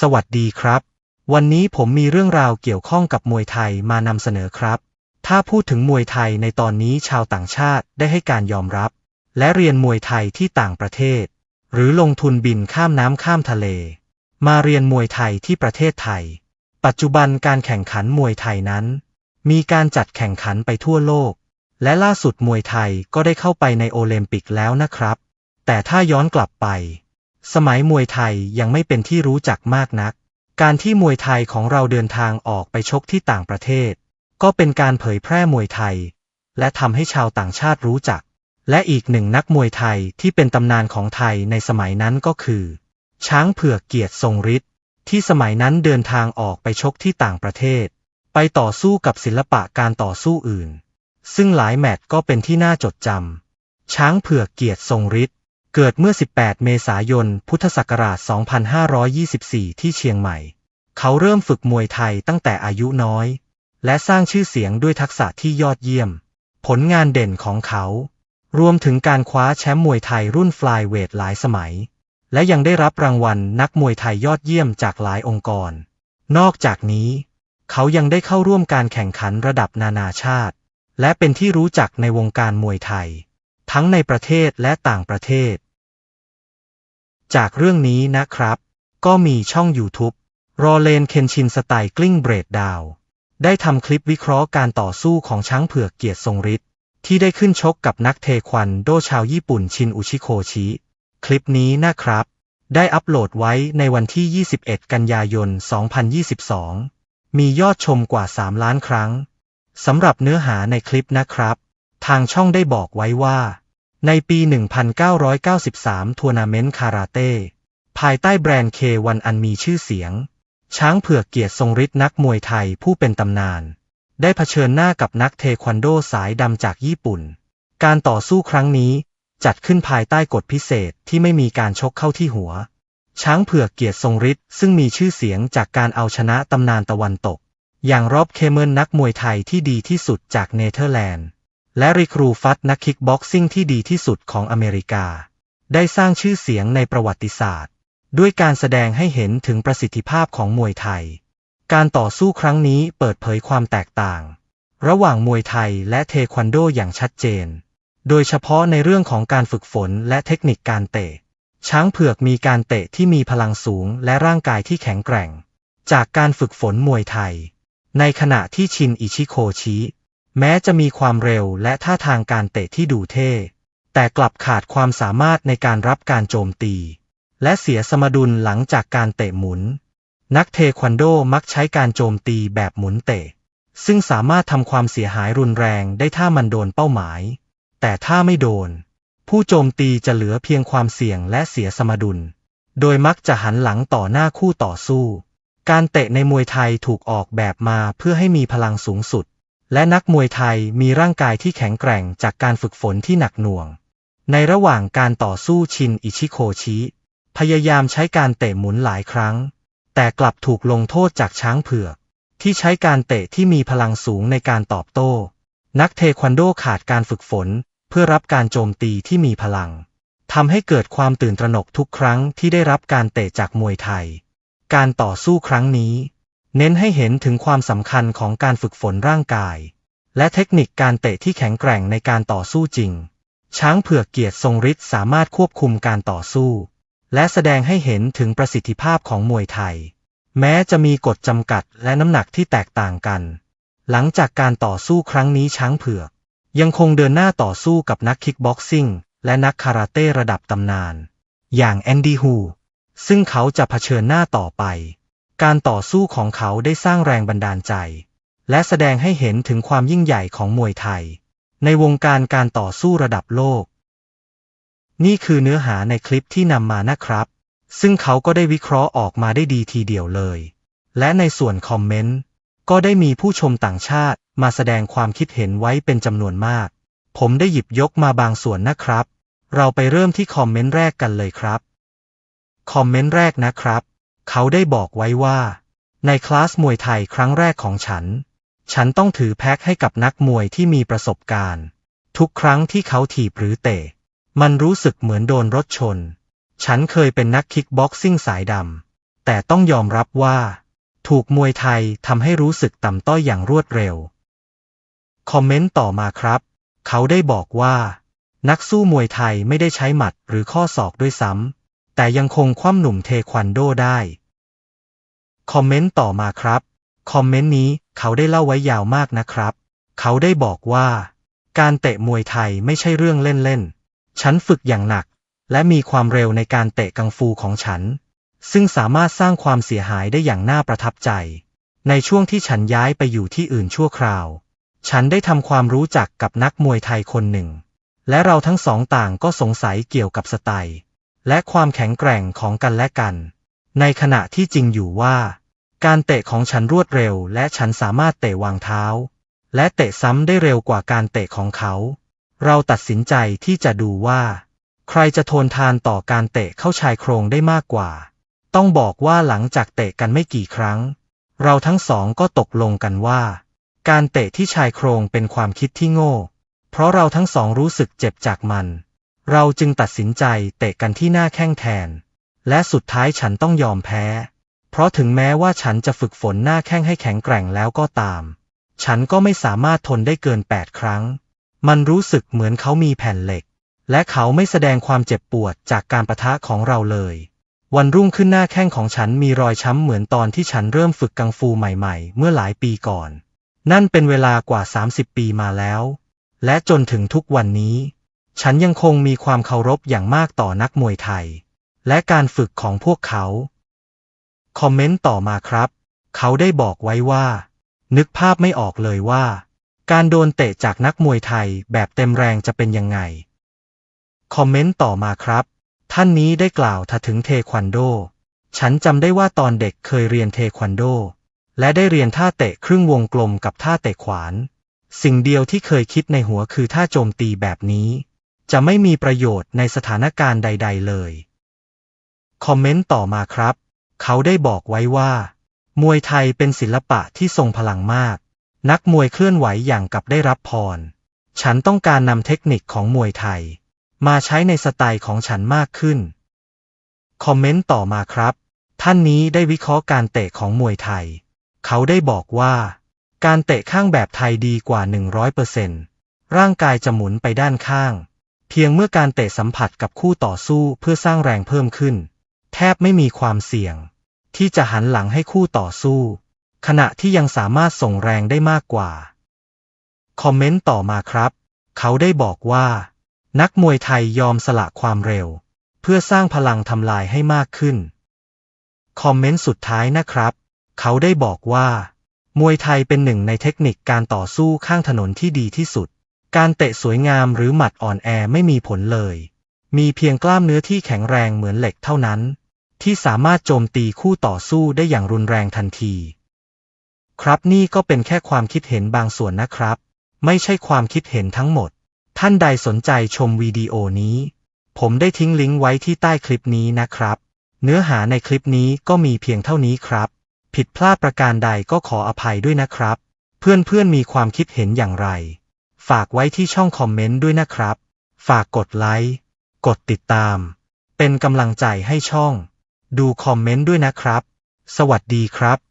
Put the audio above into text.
สวัสดีครับ วันนี้ผมมีเรื่องราวเกี่ยวข้องกับมวยไทยมานำเสนอครับ ถ้าพูดถึงมวยไทยในตอนนี้ชาวต่างชาติได้ให้การยอมรับ และเรียนมวยไทยที่ต่างประเทศ หรือลงทุนบินข้ามน้ำข้ามทะเล มาเรียนมวยไทยที่ประเทศไทย ปัจจุบันการแข่งขันมวยไทยนั้น มีการจัดแข่งขันไปทั่วโลก และล่าสุดมวยไทยก็ได้เข้าไปในโอลิมปิกแล้วนะครับ แต่ถ้าย้อนกลับไป สมัยมวยไทยยังไม่เป็นที่รู้จักมากนัก การที่มวยไทยของเราเดินทางออกไปชกที่ต่างประเทศ ก็เป็นการเผยแพร่มวยไทย และทำให้ชาวต่างชาติรู้จัก และอีกหนึ่งนักมวยไทยที่เป็นตำนานของไทยในสมัยนั้นก็คือ ช้างเผือกเกียรติทรงฤทธิ์ที่สมัยนั้นเดินทางออกไปชกที่ต่างประเทศ ไปต่อสู้กับศิลปะการต่อสู้อื่น ซึ่งหลายแมตช์ก็เป็นที่น่าจดจำช้างเผือกเกียรติทรงฤทธิ์ เกิดเมื่อ 18 เมษายน พุทธศักราช 2524 ที่เชียงใหม่ เขาเริ่มฝึกมวยไทยตั้งแต่อายุน้อย และสร้างชื่อเสียงด้วยทักษะที่ยอดเยี่ยม ผลงานเด่นของเขา รวมถึงการคว้าแชมป์มวยไทยรุ่นฟลายเวทหลายสมัย และยังได้รับรางวัลนักมวยไทยยอดเยี่ยมจากหลายองค์กร นอกจากนี้ เขายังได้เข้าร่วมการแข่งขันระดับนานาชาติ และเป็นที่รู้จักในวงการมวยไทย ทั้งในประเทศและต่างประเทศ จากเรื่องนี้นะครับ ก็มีช่อง YouTube รอเลนเคนชินสไตล์กลิ้งเบรดดาว ได้ทำคลิปวิเคราะห์การต่อสู้ของช้างเผือกเกียรติทรงฤทธิ์ที่ได้ขึ้นชกกับนักเทควันโดชาวญี่ปุ่นชินอุชิโคชิ คลิปนี้นะครับ ได้อัปโหลดไว้ในวันที่ 21 กันยายน 2022 มียอดชมกว่า 3 ล้านครั้งสำหรับเนื้อหาในคลิปนะครับ ทางช่องได้บอกไว้ว่า ในปี 1993 ทัวร์นาเมนต์คาราเต้ ภายใต้แบรนด์เควันอันมีชื่อเสียง ช้างเผือกเกียรติทรงฤทธิ์นักมวยไทยผู้เป็นตำนาน ได้เผชิญหน้ากับนักเทควันโดสายดำจากญี่ปุ่น การต่อสู้ครั้งนี้จัดขึ้นภายใต้กฎพิเศษที่ไม่มีการชกเข้าที่หัว ช้างเผือกเกียรติทรงฤทธิ์ซึ่งมีชื่อเสียงจากการเอาชนะตำนานตะวันตก อย่างรอบเคเมิลนักมวยไทยที่ดีที่สุดจากเนเธอร์แลนด์ และริครูฟัตนักคิกบ็อกซิ่งที่ดีที่สุดของอเมริกา ได้สร้างชื่อเสียงในประวัติศาสตร์ ด้วยการแสดงให้เห็นถึงประสิทธิภาพของมวยไทย การต่อสู้ครั้งนี้เปิดเผยความแตกต่าง ระหว่างมวยไทยและเทควันโดอย่างชัดเจน โดยเฉพาะในเรื่องของการฝึกฝนและเทคนิคการเตะ ช้างเผือกมีการเตะที่มีพลังสูงและร่างกายที่แข็งแกร่ง จากการฝึกฝนมวยไทย ในขณะที่ชินอิชิโคชิ แม้จะมีความเร็วและท่าทางการเตะที่ดูเท่ แต่กลับขาดความสามารถในการรับการโจมตี และเสียสมดุลหลังจากการเตะหมุน นักเทควันโดมักใช้การโจมตีแบบหมุนเตะ ซึ่งสามารถทำความเสียหายรุนแรงได้ถ้ามันโดนเป้าหมาย แต่ถ้าไม่โดน ผู้โจมตีจะเหลือเพียงความเสี่ยงและเสียสมดุล โดยมักจะหันหลังต่อหน้าคู่ต่อสู้ การเตะในมวยไทยถูกออกแบบมาเพื่อให้มีพลังสูงสุด และนักมวยไทยมีร่างกายที่แข็งแกร่งจากการฝึกฝนที่หนักหน่วง ในระหว่างการต่อสู้ชินอิชิโคชิ พยายามใช้การเตะหมุนหลายครั้ง แต่กลับถูกลงโทษจากช้างเผือก ที่ใช้การเตะที่มีพลังสูงในการตอบโต้ นักเทควันโดขาดการฝึกฝนเพื่อรับการโจมตีที่มีพลังทำให้เกิดความตื่นตระหนกทุกครั้งที่ได้รับการเตะจากมวยไทย การต่อสู้ครั้งนี้ เน้นให้เห็นถึงความสำคัญของการฝึกฝนร่างกาย และเทคนิคการเตะที่แข็งแกร่งในการต่อสู้จริง ช้างเผือกเกียรติทรงฤทธิ์สามารถควบคุมการต่อสู้ และแสดงให้เห็นถึงประสิทธิภาพของมวยไทย แม้จะมีกฎจำกัดและน้ำหนักที่แตกต่างกัน หลังจากการต่อสู้ครั้งนี้ช้างเผือก ยังคงเดินหน้าต่อสู้กับนักคิกบ็อกซิ่งและนักคาราเต้ระดับตำนาน อย่างแอนดี้ฮูซึ่งเขาจะเผชิญหน้าต่อไป การต่อสู้ของเขาได้สร้างแรงบันดาลใจ และแสดงให้เห็นถึงความยิ่งใหญ่ของมวยไทย ในวงการการต่อสู้ระดับโลก นี่คือเนื้อหาในคลิปที่นำมานะครับ ซึ่งเขาก็ได้วิเคราะห์ออกมาได้ดีทีเดียวเลย และในส่วนคอมเมนต์ก็ได้มีผู้ชมต่างชาติมาแสดงความคิดเห็นไว้เป็นจำนวนมาก ผมได้หยิบยกมาบางส่วนนะครับ เราไปเริ่มที่คอมเมนต์แรกกันเลยครับ คอมเมนต์แรกนะครับ เขาได้บอกไว้ว่า ในคลาสมวยไทยครั้งแรกของฉัน ฉันต้องถือแพ็คให้กับนักมวยที่มีประสบการณ์ ทุกครั้งที่เขาถีบหรือเตะ มันรู้สึกเหมือนโดนรถชน ฉันเคยเป็นนักคิกบ็อกซิ่งสายดำแแต่ต้องยอมรับว่า ถูกมวยไทยทำให้รู้สึกต่ำต้อยอย่างรวดเร็ว คอมเมนต์ต่อมาครับ เขาได้บอกว่า นักสู้มวยไทยไม่ได้ใช้หมัดหรือข้อศอกด้วยซ้ำแต่ยังคงคว่ำหนุ่มเทควันโดได้ คอมเมนต์ต่อมาครับ คอมเมนต์นี้เขาได้เล่าไว้ยาวมากนะครับ เขาได้บอกว่า การเตะมวยไทยไม่ใช่เรื่องเล่นๆ ฉันฝึกอย่างหนัก และมีความเร็วในการเตะกังฟูของฉัน ซึ่งสามารถสร้างความเสียหายได้อย่างน่าประทับใจ ในช่วงที่ฉันย้ายไปอยู่ที่อื่นชั่วคราว ฉันได้ทำความรู้จักกับนักมวยไทยคนหนึ่ง และเราทั้งสองต่างก็สงสัยเกี่ยวกับสไตล์และความแข็งแกร่งของกันและกัน ในขณะที่จริงอยู่ว่า การเตะของฉันรวดเร็ว และฉันสามารถเตะวางเท้า และเตะซ้ำได้เร็วกว่าการเตะของเขา เราตัดสินใจที่จะดูว่า ใครจะทนทานต่อการเตะเข้าชายโครงได้มากกว่า ต้องบอกว่าหลังจากเตะกันไม่กี่ครั้ง เราทั้งสองก็ตกลงกันว่า การเตะที่ชายโครงเป็นความคิดที่โง่ เพราะเราทั้งสองรู้สึกเจ็บจากมัน เราจึงตัดสินใจเตะกันที่หน้าแข้งแทน และสุดท้ายฉันต้องยอมแพ้ เพราะถึงแม้ว่าฉันจะฝึกฝนหน้าแข้งให้แข็งแกร่งแล้วก็ตาม ฉันก็ไม่สามารถทนได้เกิน8ครั้ง มันรู้สึกเหมือนเขามีแผ่นเหล็ก และเขาไม่แสดงความเจ็บปวดจากการประทะของเราเลย วันรุ่งขึ้นหน้าแข้งของฉันมีรอยช้ำเหมือนตอนที่ฉันเริ่มฝึกกังฟูใหม่ๆ เมื่อหลายปีก่อน นั่นเป็นเวลากว่า 30 ปีมาแล้ว และจนถึงทุกวันนี้ ฉันยังคงมีความเคารพอย่างมากต่อนักมวยไทย และการฝึกของพวกเขา คอมเมนต์ต่อมาครับ เขาได้บอกไว้ว่า นึกภาพไม่ออกเลยว่า การโดนเตะจากนักมวยไทยแบบเต็มแรงจะเป็นยังไง คอมเมนต์ต่อมาครับ ท่านนี้ได้กล่าวถึงเทควันโด ฉันจำได้ว่าตอนเด็กเคยเรียนเทควันโด และได้เรียนท่าเตะครึ่งวงกลมกับท่าเตะขวาน สิ่งเดียวที่เคยคิดในหัวคือท่าโจมตีแบบนี้ จะไม่มีประโยชน์ในสถานการณ์ใด ๆ เลย คอมเมนต์ต่อมาครับ เขาได้บอกไว้ว่า มวยไทยเป็นศิลปะที่ทรงพลังมาก นักมวยเคลื่อนไหวอย่างกับได้รับพร ฉันต้องการนำเทคนิคของมวยไทย มาใช้ในสไตล์ของฉันมากขึ้น คอมเมนต์ต่อมาครับ ท่านนี้ได้วิเคราะห์การเตะของมวยไทย เขาได้บอกว่า การเตะข้างแบบไทยดีกว่า 100%ร่างกายจะหมุนไปด้านข้าง เพียงเมื่อการเตะสัมผัสกับคู่ต่อสู้เพื่อสร้างแรงเพิ่มขึ้น บไม่มีความเสี่ยง ที่จะหันหลังให้คู่ต่อสู้ ขณะที่ยังสามารถส่งแรงได้มากกว่า คอมเมนต์ต่อมาครับ เขาได้บอกว่า นักมวยไทยยอมสละความเร็ว เพื่อสร้างพลังทำลายให้มากขึ้น คอมเมนต์สุดท้ายนะครับ เขาได้บอกว่า มวยไทยเป็นหนึ่งในเทคนิคการต่อสู้ข้างถนนที่ดีที่สุด การเตะสวยงามหรือหมัดอ่อนแอไม่มีผลเลยมีเพียงกล้ามเนื้อที่แข็งแรงเหมือนเหล็กเท่านั้น ที่สามารถโจมตีคู่ต่อสู้ได้อย่างรุนแรงทันที ครับนี่ก็เป็นแค่ความคิดเห็นบางส่วนนะครับ ไม่ใช่ความคิดเห็นทั้งหมด ท่านใดสนใจชมวิดีโอนี้ ผมได้ทิ้งลิงก์ไว้ที่ใต้คลิปนี้นะครับ เนื้อหาในคลิปนี้ก็มีเพียงเท่านี้ครับ ผิดพลาดประการใดก็ขออภัยด้วยนะครับ เพื่อนๆมีความคิดเห็นอย่างไร ฝากไว้ที่ช่องคอมเมนต์ด้วยนะครับ ฝากกดไลค์กดติดตาม เป็นกำลังใจให้ช่อง ดูคอมเมนต์ด้วยนะครับ สวัสดีครับ